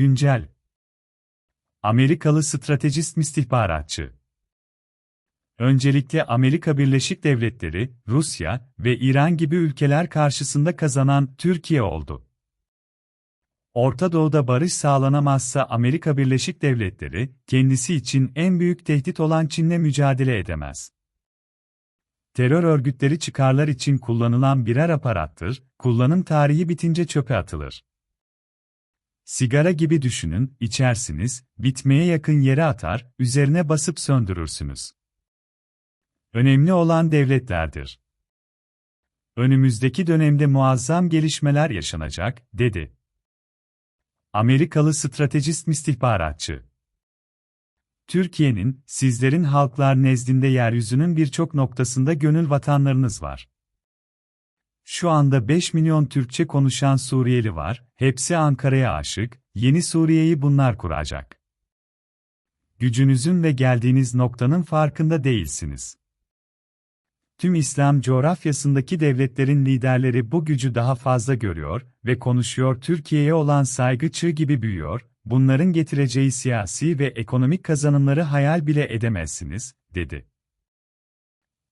Güncel Amerikalı stratejist istihbaratçı Öncelikle Amerika Birleşik Devletleri, Rusya ve İran gibi ülkeler karşısında kazanan Türkiye oldu. Orta Doğu'da barış sağlanamazsa Amerika Birleşik Devletleri, kendisi için en büyük tehdit olan Çin'le mücadele edemez. Terör örgütleri çıkarlar için kullanılan birer aparattır, kullanım tarihi bitince çöpe atılır. Sigara gibi düşünün, içersiniz, bitmeye yakın yere atar, üzerine basıp söndürürsünüz. Önemli olan devletlerdir. Önümüzdeki dönemde muazzam gelişmeler yaşanacak, dedi. Amerikalı stratejist istihbaratçı. Türkiye'nin, sizlerin halklar nezdinde yeryüzünün birçok noktasında gönül vatanlarınız var. Şu anda 5 milyon Türkçe konuşan Suriyeli var, hepsi Ankara'ya aşık, yeni Suriye'yi bunlar kuracak. Gücünüzün ve geldiğiniz noktanın farkında değilsiniz. Tüm İslam coğrafyasındaki devletlerin liderleri bu gücü daha fazla görüyor ve konuşuyor Türkiye'ye olan saygı çığ gibi büyüyor, bunların getireceği siyasi ve ekonomik kazanımları hayal bile edemezsiniz, dedi.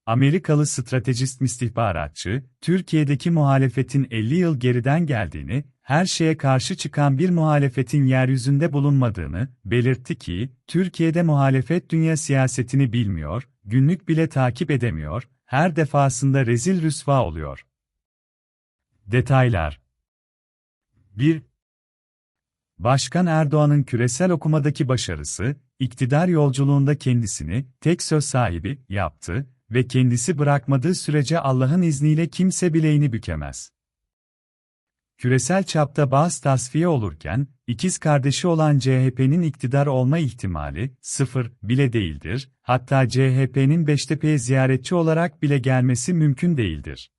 Amerikalı stratejist istihbaratçı, Türkiye'deki muhalefetin 50 yıl geriden geldiğini, her şeye karşı çıkan bir muhalefetin yeryüzünde bulunmadığını belirtti ki, Türkiye'de muhalefet dünya siyasetini bilmiyor, günlük bile takip edemiyor, her defasında rezil rüsva oluyor. Detaylar 1. Başkan Erdoğan'ın küresel okumadaki başarısı, iktidar yolculuğunda kendisini tek söz sahibi yaptı ve kendisi bırakmadığı sürece Allah'ın izniyle kimse bileğini bükemez. Küresel çapta bazı tasfiye olurken, ikiz kardeşi olan CHP'nin iktidar olma ihtimali sıfır bile değildir, hatta CHP'nin Beştepe'ye ziyaretçi olarak bile gelmesi mümkün değildir.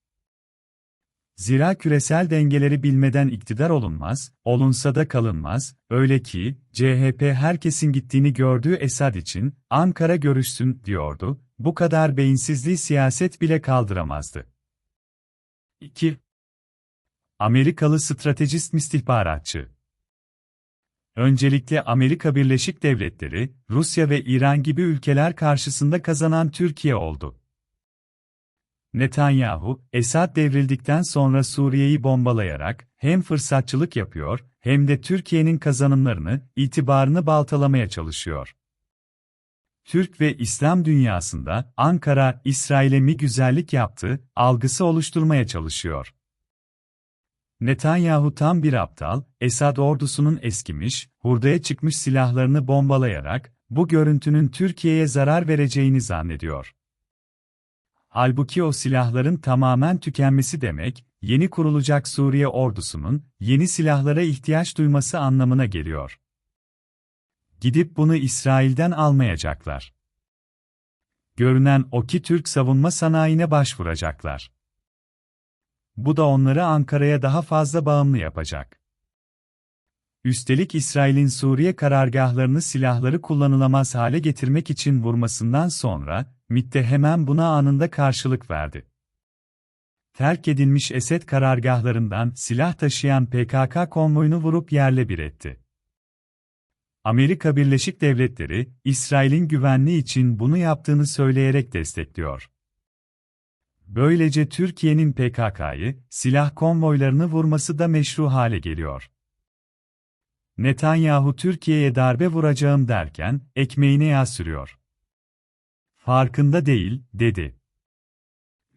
Zira küresel dengeleri bilmeden iktidar olunmaz, olunsa da kalınmaz, öyle ki, CHP herkesin gittiğini gördüğü Esad için, Ankara görüşsün, diyordu, bu kadar beyinsizliği siyaset bile kaldıramazdı. 2. Amerikalı stratejist istihbaratçı Öncelikle Amerika Birleşik Devletleri, Rusya ve İran gibi ülkeler karşısında kazanan Türkiye oldu. Netanyahu, Esad devrildikten sonra Suriye'yi bombalayarak hem fırsatçılık yapıyor hem de Türkiye'nin kazanımlarını, itibarını baltalamaya çalışıyor. Türk ve İslam dünyasında Ankara, İsrail'e mi güzellik yaptı, algısı oluşturmaya çalışıyor. Netanyahu tam bir aptal, Esad ordusunun eskimiş, hurdaya çıkmış silahlarını bombalayarak, bu görüntünün Türkiye'ye zarar vereceğini zannediyor. Halbuki o silahların tamamen tükenmesi demek, yeni kurulacak Suriye ordusunun, yeni silahlara ihtiyaç duyması anlamına geliyor. Gidip bunu İsrail'den almayacaklar. Görünen o ki Türk savunma sanayine başvuracaklar. Bu da onları Ankara'ya daha fazla bağımlı yapacak. Üstelik İsrail'in Suriye karargahlarını silahları kullanılamaz hale getirmek için vurmasından sonra, MİT hemen buna anında karşılık verdi. Terk edilmiş Esed karargahlarından silah taşıyan PKK konvoyunu vurup yerle bir etti. Amerika Birleşik Devletleri, İsrail'in güvenliği için bunu yaptığını söyleyerek destekliyor. Böylece Türkiye'nin PKK'yı, silah konvoylarını vurması da meşru hale geliyor. Netanyahu Türkiye'ye darbe vuracağım derken, ekmeğine yağ sürüyor. Farkında değil, dedi.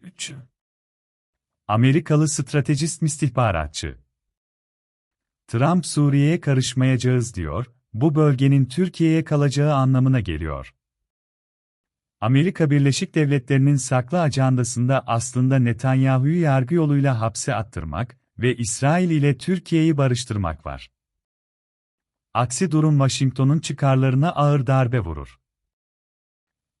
3. Amerikalı stratejist istihbaratçı. Trump Suriye'ye karışmayacağız diyor, bu bölgenin Türkiye'ye kalacağı anlamına geliyor. Amerika Birleşik Devletleri'nin saklı ajandasında aslında Netanyahu'yu yargı yoluyla hapse attırmak ve İsrail ile Türkiye'yi barıştırmak var. Aksi durum Washington'un çıkarlarına ağır darbe vurur.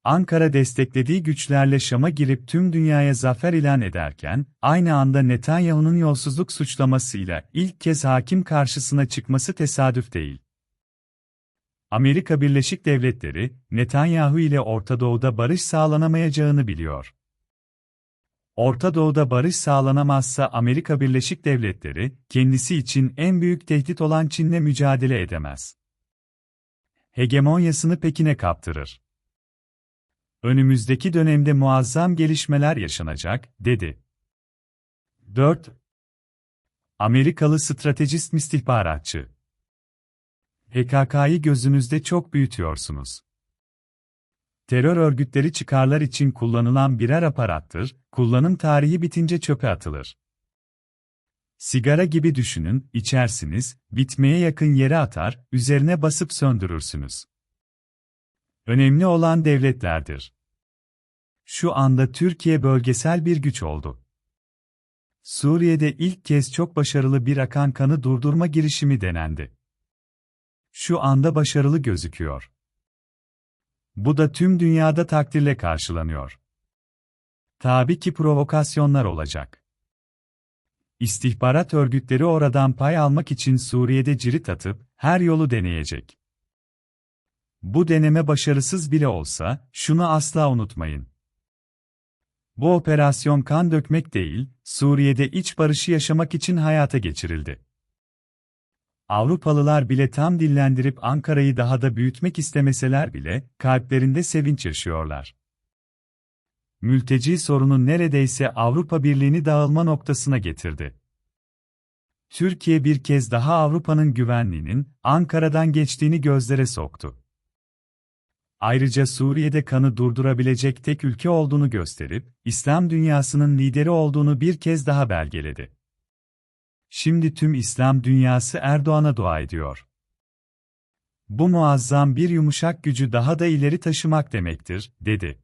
Ankara desteklediği güçlerle Şam'a girip tüm dünyaya zafer ilan ederken, aynı anda Netanyahu'nun yolsuzluk suçlamasıyla ilk kez hakim karşısına çıkması tesadüf değil. Amerika Birleşik Devletleri, Netanyahu ile Orta Doğu'da barış sağlanamayacağını biliyor. Orta Doğu'da barış sağlanamazsa Amerika Birleşik Devletleri, kendisi için en büyük tehdit olan Çin'le mücadele edemez. Hegemonyasını Pekin'e kaptırır. Önümüzdeki dönemde muazzam gelişmeler yaşanacak, dedi. 4. Amerikalı stratejist istihbaratçı. PKK'yı gözünüzde çok büyütüyorsunuz. Terör örgütleri çıkarlar için kullanılan birer aparattır, kullanım tarihi bitince çöpe atılır. Sigara gibi düşünün, içersiniz, bitmeye yakın yere atar, üzerine basıp söndürürsünüz. Önemli olan devletlerdir. Şu anda Türkiye bölgesel bir güç oldu. Suriye'de ilk kez çok başarılı bir akan kanı durdurma girişimi denendi. Şu anda başarılı gözüküyor. Bu da tüm dünyada takdirle karşılanıyor. Tabii ki provokasyonlar olacak. İstihbarat örgütleri oradan pay almak için Suriye'de cirit atıp her yolu deneyecek. Bu deneme başarısız bile olsa, şunu asla unutmayın. Bu operasyon kan dökmek değil, Suriye'de iç barışı yaşamak için hayata geçirildi. Avrupalılar bile tam dillendirip Ankara'yı daha da büyütmek istemeseler bile, kalplerinde sevinç yaşıyorlar. Mülteci sorunu neredeyse Avrupa Birliği'ni dağılma noktasına getirdi. Türkiye bir kez daha Avrupa'nın güvenliğinin Ankara'dan geçtiğini gözlere soktu. Ayrıca Suriye'de kanı durdurabilecek tek ülke olduğunu gösterip, İslam dünyasının lideri olduğunu bir kez daha belgeledi. Şimdi tüm İslam dünyası Erdoğan'a dua ediyor. Bu muazzam bir yumuşak gücü daha da ileri taşımak demektir, dedi.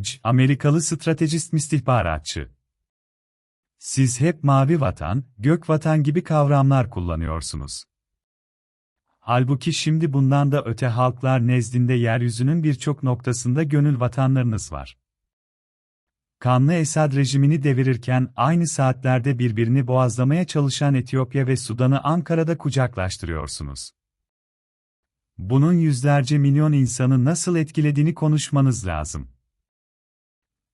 C. Amerikalı stratejist istihbaratçı. Siz hep mavi vatan, gök vatan gibi kavramlar kullanıyorsunuz. Halbuki şimdi bundan da öte halklar nezdinde yeryüzünün birçok noktasında gönül vatanlarınız var. Kanlı Esad rejimini devirirken aynı saatlerde birbirini boğazlamaya çalışan Etiyopya ve Sudan'ı Ankara'da kucaklaştırıyorsunuz. Bunun yüzlerce milyon insanı nasıl etkilediğini konuşmanız lazım.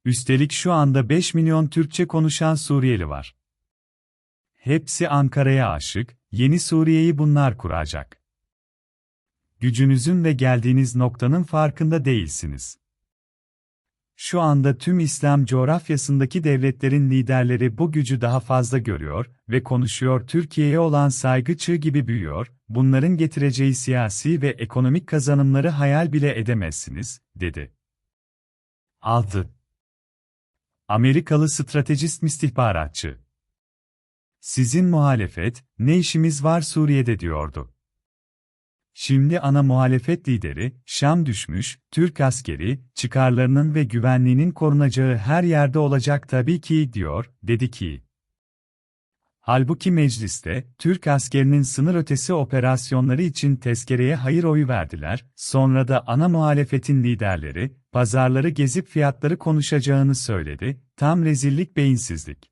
Üstelik şu anda 5 milyon Türkçe konuşan Suriyeli var. Hepsi Ankara'ya aşık, yeni Suriye'yi bunlar kuracak. Gücünüzün ve geldiğiniz noktanın farkında değilsiniz. Şu anda tüm İslam coğrafyasındaki devletlerin liderleri bu gücü daha fazla görüyor ve konuşuyor Türkiye'ye olan saygı çığ gibi büyüyor, bunların getireceği siyasi ve ekonomik kazanımları hayal bile edemezsiniz, dedi. 6. Amerikalı stratejist istihbaratçı. Sizin muhalefet, ne işimiz var Suriye'de diyordu. Şimdi ana muhalefet lideri, Şam düşmüş, Türk askeri, çıkarlarının ve güvenliğinin korunacağı her yerde olacak tabii ki, diyor, dedi ki. Halbuki mecliste, Türk askerinin sınır ötesi operasyonları için tezkereye hayır oyu verdiler, sonra da ana muhalefetin liderleri, pazarları gezip fiyatları konuşacağını söyledi, tam rezillik beyinsizlik.